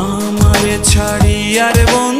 আমারে ছাড়ি আর বন্ধু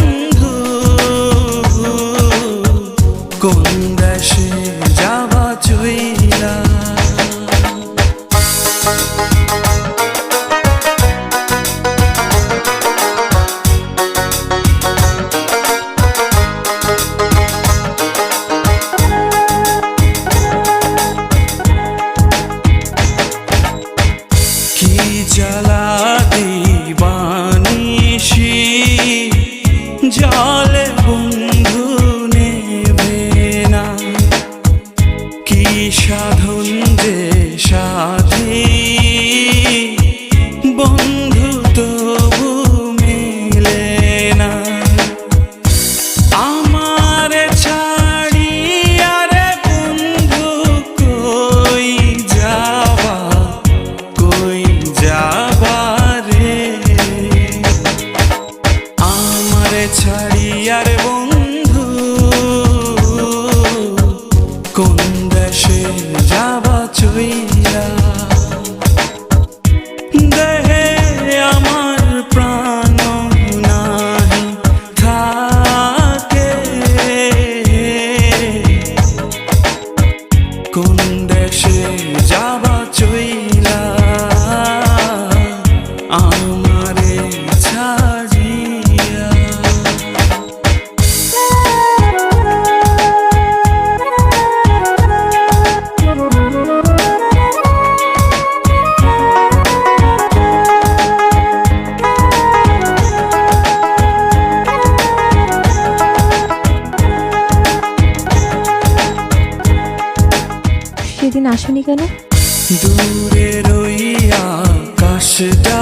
জলে বন্ধু নেবে না। কি সাধন যে দেশে যাবা চইলা আসনি কেন? দূরে রইয়া আকাশটা